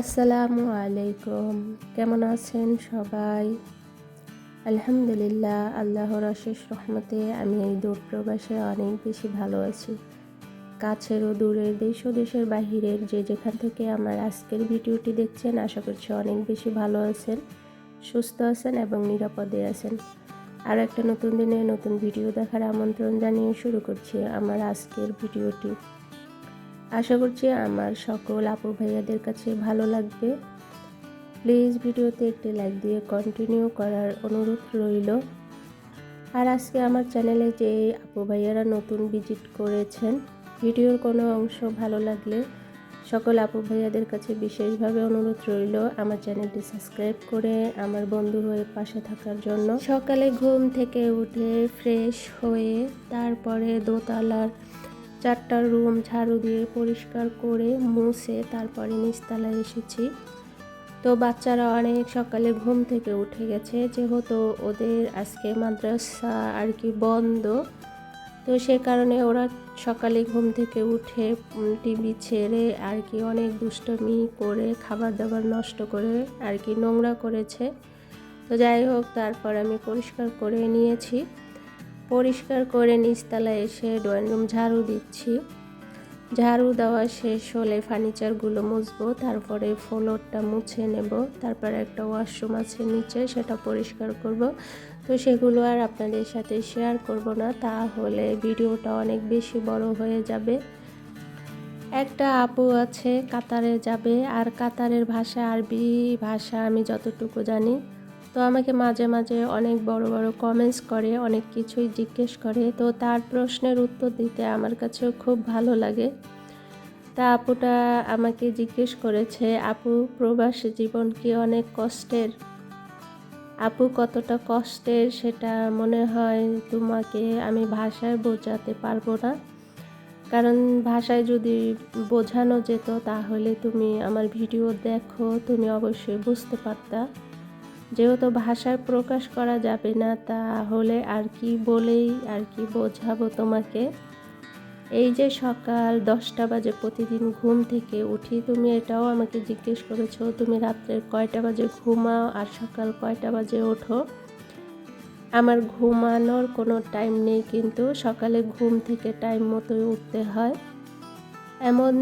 আসসালামু আলাইকুম। কেমন আছেন সবাই? আলহামদুলিল্লাহ, আল্লাহর অশেষ রহমতে আমি এই দূর প্রবাসে অনেক বেশি ভালো আছি। কাছের ও দূরের দেশ ও দেশের বাহিরের যে যেখান থেকে আমার আজকের ভিডিওটি দেখছেন, আশা করছি অনেক বেশি ভালো আছেন, সুস্থ আছেন এবং নিরাপদে আছেন। আর একটা নতুন দিনে নতুন ভিডিও দেখার আমন্ত্রণ জানিয়ে শুরু করছি আমার আজকের ভিডিওটি। আশা করছি আমার সকল আপু ভাইয়াদের কাছে ভালো লাগবে। প্লিজ ভিডিওতে একটি লাইক দিয়ে কন্টিনিউ করার অনুরোধ রইল। আর আজকে আমার চ্যানেলে যে আপু ভাইয়ারা নতুন ভিজিট করেছেন, ভিডিওর কোনো অংশ ভালো লাগলে সকল আপু ভাইয়াদের কাছে বিশেষভাবে অনুরোধ রইল আমার চ্যানেলটি সাবস্ক্রাইব করে আমার বন্ধু হয়ে পাশে থাকার জন্য। সকালে ঘুম থেকে উঠে ফ্রেশ হয়ে তারপরে দোতলার চারটা রুম ঝাড়ু দিয়ে পরিষ্কার করে মুছে তারপরে নিচতলায় এসেছি। তো বাচ্চারা অনেক সকালে ঘুম থেকে উঠে গেছে, যেহেতু ওদের আজকে মাদ্রাসা আর কি বন্ধ, তো সে কারণে ওরা সকালে ঘুম থেকে উঠে টিভি ছেড়ে আর কি অনেক দুষ্টমি করে খাবার দাবার নষ্ট করে আর কি নোংরা করেছে। তো যাই হোক, তারপর আমি পরিষ্কার করে নিয়েছি। পরিষ্কার করে নিচতলায় এসে ড্রয়িং রুম ঝাড়ু দিচ্ছি। ঝাড়ু দেওয়া শেষ হলে ফার্নিচারগুলো মুছবো, তারপরে ফ্লোরটা মুছে নেব, তারপর একটা ওয়াশরুম আছে নিচে, সেটা পরিষ্কার করব। তো সেগুলো আর আপনাদের সাথে শেয়ার করব না, তাহলে ভিডিওটা অনেক বেশি বড় হয়ে যাবে। একটা আপু আছে, কাতারে যাবে, আর কাতারের ভাষা আরবি ভাষা আমি যতটুকু জানি। তো আমাকে মাঝে মাঝে অনেক বড় বড় কমেন্টস করে, অনেক কিছুই জিজ্ঞেস করে। তো তার প্রশ্নের উত্তর দিতে আমার কাছেও খুব ভালো লাগে। তা আপুটা আমাকে জিজ্ঞেস করেছে, আপু, প্রবাস জীবন কি অনেক কষ্টের? আপু, কতটা কষ্টের সেটা মনে হয় তোমাকে আমি ভাষায় বোঝাতে পারব না। কারণ ভাষায় যদি বোঝানো যেত তাহলে তুমি আমার ভিডিও দেখো, তুমি অবশ্যই বুঝতে পারতা। যেহেতু ভাষায় প্রকাশ করা যাবে না, তাহলে আর কি বলেই আর কি বোঝাবো তোমাকে? এই যে সকাল দশটা বাজে প্রতিদিন ঘুম থেকে উঠি, তুমি এটাও আমাকে জিজ্ঞেস করেছ, তুমি রাত্রের কয়টা বাজে ঘুমাও আর সকাল কয়টা বাজে ওঠো? আমার ঘুমানোর কোনো টাইম নেই, কিন্তু সকালে ঘুম থেকে টাইম মতোই উঠতে হয়। এমন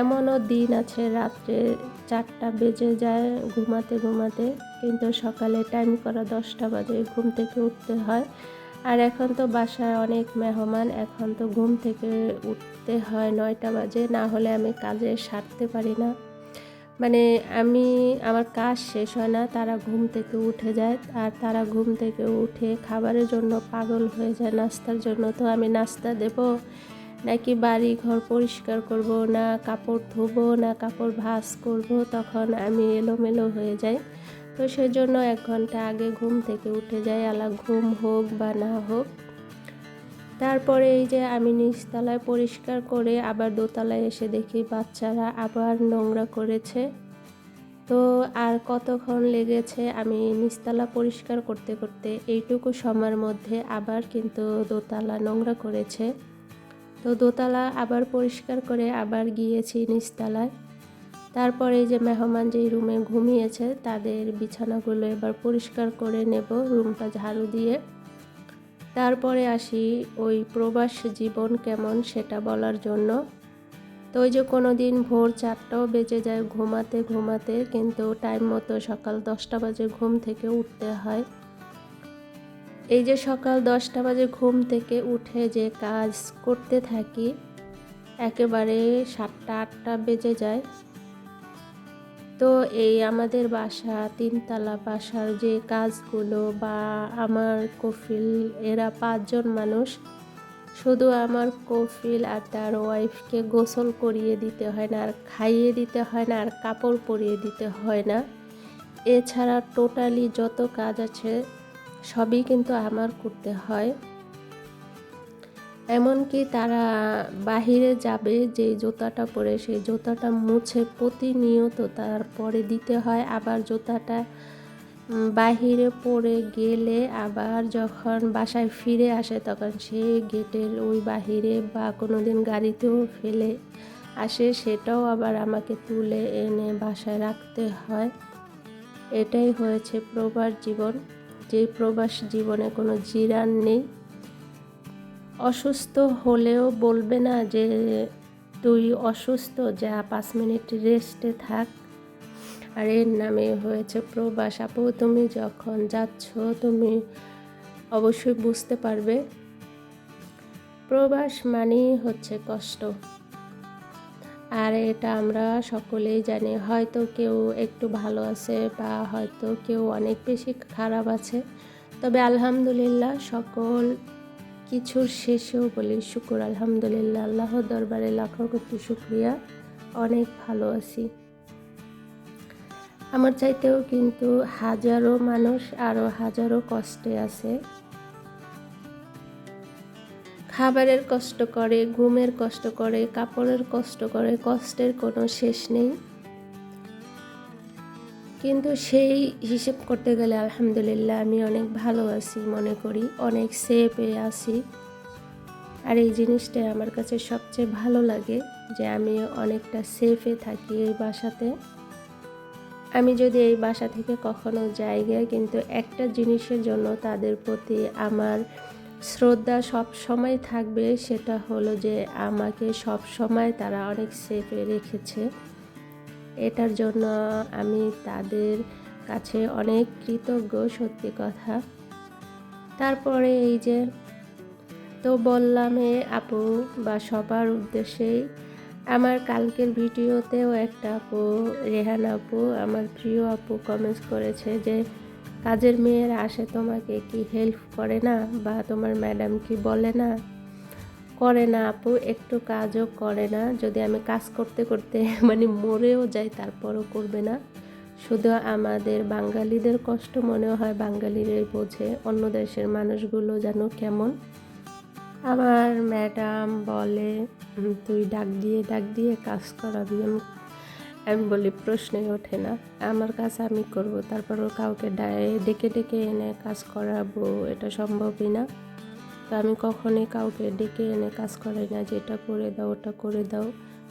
এমনও দিন আছে, রাত্রে চারটা বেজে যায় ঘুমাতে ঘুমাতে, কিন্তু সকালে টাইম করা দশটা বাজে, ঘুম থেকে উঠতে হয়। আর এখন তো বাসায় অনেক মেহমান, এখন তো ঘুম থেকে উঠতে হয় নয়টা বাজে, না হলে আমি কাজে সারতে পারি না। মানে আমি, আমার কাজ শেষ হয় না, তারা ঘুম থেকে উঠে যায়, আর তারা ঘুম থেকে উঠে খাবারের জন্য পাগল হয়ে যায়, নাস্তার জন্য। তো আমি নাস্তা দেবো নাকি বাড়ি ঘর পরিষ্কার করব, না কাপড় ধোবো, না কাপড় ভাস করব, তখন আমি এলোমেলো হয়ে যাই। তো সেজন্য এক ঘণ্টা আগে ঘুম থেকে উঠে যাই, আলা ঘুম হোক বা না হোক। তারপরে এই যে আমি নিচতলায় পরিষ্কার করে আবার দোতলায় এসে দেখি বাচ্চারা আবার নোংরা করেছে। তো আর কতক্ষণ লেগেছে আমি নিচতলা পরিষ্কার করতে করতে এইটুকু সময়ের মধ্যে আবার কিন্তু দোতলা নোংরা করেছে। তো দোতলা আবার পরিষ্কার করে আবার গিয়েছি নিচতলায়। তারপরে যে মেহমান যেই রুমে ঘুমিয়েছে, তাদের বিছানাগুলো এবার পরিষ্কার করে নেব রুমটা ঝাড়ু দিয়ে। তারপরে আসি ওই প্রবাস জীবন কেমন সেটা বলার জন্য। তো ওই যে কোনো দিন ভোর চারটাও বেজে যায় ঘুমাতে ঘুমাতে, কিন্তু টাইম মতো সকাল দশটা বাজে ঘুম থেকে উঠতে হয়। এই যে সকাল দশটা বাজে ঘুম থেকে উঠে যে কাজ করতে থাকি, একেবারে সাতটা, আটটা বেজে যায়। তো এই আমাদের বাসা, তিনতলা বাসার যে কাজগুলো বা আমার কফিল, এরা পাঁচজন মানুষ। শুধু আমার কফিল আর তার ওয়াইফকে গোসল করিয়ে দিতে হয় না, আর খাইয়ে দিতে হয় না, আর কাপড় পরিয়ে দিতে হয় না। এছাড়া টোটালি যত কাজ আছে সবই কিন্তু আমার করতে হয়। এমনকি তারা বাহিরে যাবে, যে জুতাটা পরে সেই জুতাটা মুছে প্রতিনিয়ত তারপরে দিতে হয়। আবার জুতাটা বাহিরে পড়ে গেলে আবার যখন বাসায় ফিরে আসে, তখন সে গেটের ওই বাহিরে বা কোনো দিন গাড়িতেও ফেলে আসে, সেটাও আবার আমাকে তুলে এনে বাসায় রাখতে হয়। এটাই হয়েছে প্রবাস জীবন। যে প্রবাস জীবনে কোনো জিরান নেই, অসুস্থ হলেও বলবে না যে তুই অসুস্থ, যা পাঁচ মিনিট রেস্টে থাক। আর, এর নামে হয়েছে প্রবাস। আপু, তুমি যখন যাচ্ছ, তুমি অবশ্যই বুঝতে পারবে। প্রবাস মানেই হচ্ছে কষ্ট। আর এটা আমরা সকলেই জানি, হয়তো কেউ একটু ভালো আছে বা হয়তো কেউ অনেক বেশি খারাপ আছে। তবে আলহামদুলিল্লাহ সকল কিছুর শেষেও বলি শুকুর, আলহামদুলিল্লাহ। আল্লাহ দরবারে লাখো কোটি শুক্রিয়া, অনেক ভালো আছি। আমার চাইতেও কিন্তু হাজারো মানুষ আরও হাজারো কষ্টে আছে। খাবারের কষ্ট করে, ঘুমের কষ্ট করে, কাপড়ের কষ্ট করে, কষ্টের কোনো শেষ নেই। কিন্তু সেই হিসেব করতে গেলে আলহামদুলিল্লাহ আমি অনেক ভালো আছি মনে করি, অনেক সেফে আছি। আর এই জিনিসটা আমার কাছে সবচেয়ে ভালো লাগে যে আমি অনেকটা সেফে থাকি এই বাসাতে। আমি যদি এই বাসা থেকে কখনো যাই কিন্তু একটা জিনিসের জন্য তাদের প্রতি আমার শ্রদ্ধা সব সময় থাকবে সেটা হলো যে আমাকে সব সময় তারা অনেক সেফে রেখেছে। এটার জন্য আমি তাদের কাছে অনেক কৃতজ্ঞ, সত্যি কথা। তারপরে এই যে তো বললাম এ আপু, বা সবার উদ্দেশ্যেই আমার কালকের ভিডিওতেও একটা আপু, রেহান আপু, আমার প্রিয় আপু কমেন্টস করেছে যে কাজের মেয়েরা আসে তোমাকে কি হেল্প করে না? বা তোমার ম্যাডাম কি বলে না? করে না আপু, একটু কাজও করে না। যদি আমি কাজ করতে করতে মানে মরেও যাই, তারপরও করবে না। শুধু আমাদের বাঙালিদের কষ্ট মনে হয়, বাঙালিরাই বোঝে অন্য দেশের মানুষগুলো যেন কেমন। আমার ম্যাডাম বলে তুই ডাক দিয়ে ডাক দিয়ে কাজ করাবি। আমি আমি বলি, প্রশ্নই ওঠে না। আমার কাজ আমি করব তারপরও কাউকে ডেকে ডেকে এনে কাজ করাবো, এটা সম্ভবই না। তো আমি কখনোই কাউকে ডেকে এনে কাজ করাই না, যে এটা করে দাও, ওটা করে দাও।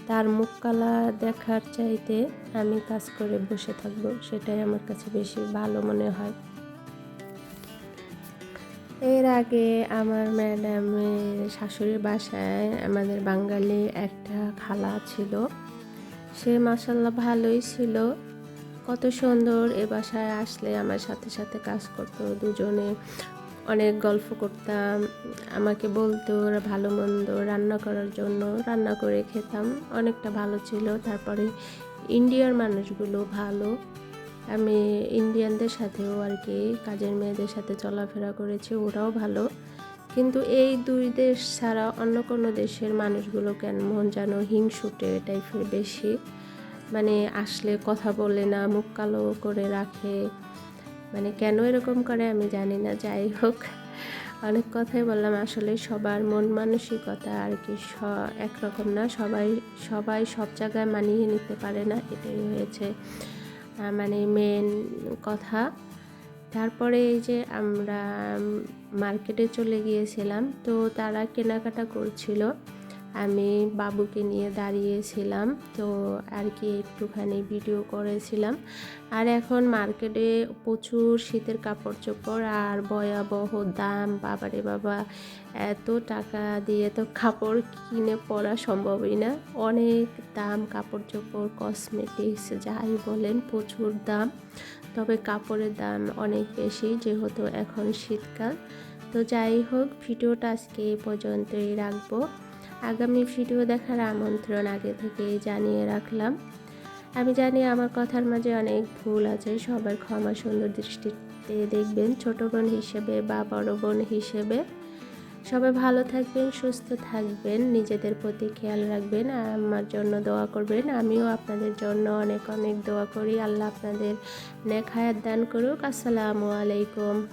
তার মুখ কালা দেখার চাইতে আমি কাজ করে বসে থাকব, সেটাই আমার কাছে বেশি ভালো মনে হয়। এর আগে আমার ম্যাডামের শাশুড়ির বাসায় আমাদের বাঙালি একটা খালা ছিল। সে মাসাল্লাহ ভালোই ছিল। কত সুন্দর এ বাসায় আসলে আমার সাথে সাথে কাজ করতো, দুজনে অনেক গল্প করতাম, আমাকে বলতো ওরা ভালো মন্দ, রান্না করার জন্য রান্না করে খেতাম, অনেকটা ভালো ছিল। তারপরে ইন্ডিয়ার মানুষগুলো ভালো। আমি ইন্ডিয়ানদের সাথেও আর কি, কাজের মেয়েদের সাথে চলাফেরা করেছি, ওরাও ভালো। কিন্তু এই দুই দেশ ছাড়া অন্য কোনো দেশের মানুষগুলো কেমন যেন হিংসুটে টাইপের বেশি? মানে আসলে কথা বলে না, মুখ কালো করে রাখে। মানে কেন এরকম করে আমি জানি না, যাই হোক। অনেক কথাই বললাম, আসলে সবার মন মানসিকতা আর কি স, একরকম না। সবাই সবাই সব জায়গায় মানিয়ে নিতে পারে না, এটাই হয়েছে। মানে মেন কথা। তারপরে এই যে আমরা মার্কেটে চলে গিয়েছিলাম। তো তারা কেনাকাটা করছিল। আমি বাবুকে নিয়ে দাঁড়িয়েছিলাম। তো আর কি একটুখানি ভিডিও করেছিলাম। আর এখন মার্কেটে প্রচুর শীতের কাপড় চোপড় আর ভয়াবহ দাম। বাবারে বাবা, এত টাকা দিয়ে তো কাপড় কিনে পরা সম্ভবই না। অনেক দাম কাপড় চোপড় কসমেটিক্স যাই বলেন, প্রচুর দাম। তবে কাপড়ের দাম অনেক বেশি যেহেতু এখন শীতকাল। তো যাই হোক, ভিডিওটা আজকে এই পর্যন্তই রাখব। আগামী ভিডিও দেখার আমন্ত্রণ আগে থেকে জানিয়ে রাখলাম। আমি জানি আমার কথার মাঝে অনেক ভুল আছে সবার ক্ষমা সুন্দর দৃষ্টিতে দেখবেন, ছোট বোন হিসেবে বা বড় বোন হিসেবে। সবাই ভালো থাকবেন, সুস্থ থাকবেন, নিজেদের প্রতি খেয়াল রাখবেন, আমার জন্য দোয়া করবেন। আমিও আপনাদের জন্য অনেক অনেক দোয়া করি। আল্লাহ আপনাদের নেখায়াত দান করুক। আসসালামু আলাইকুম।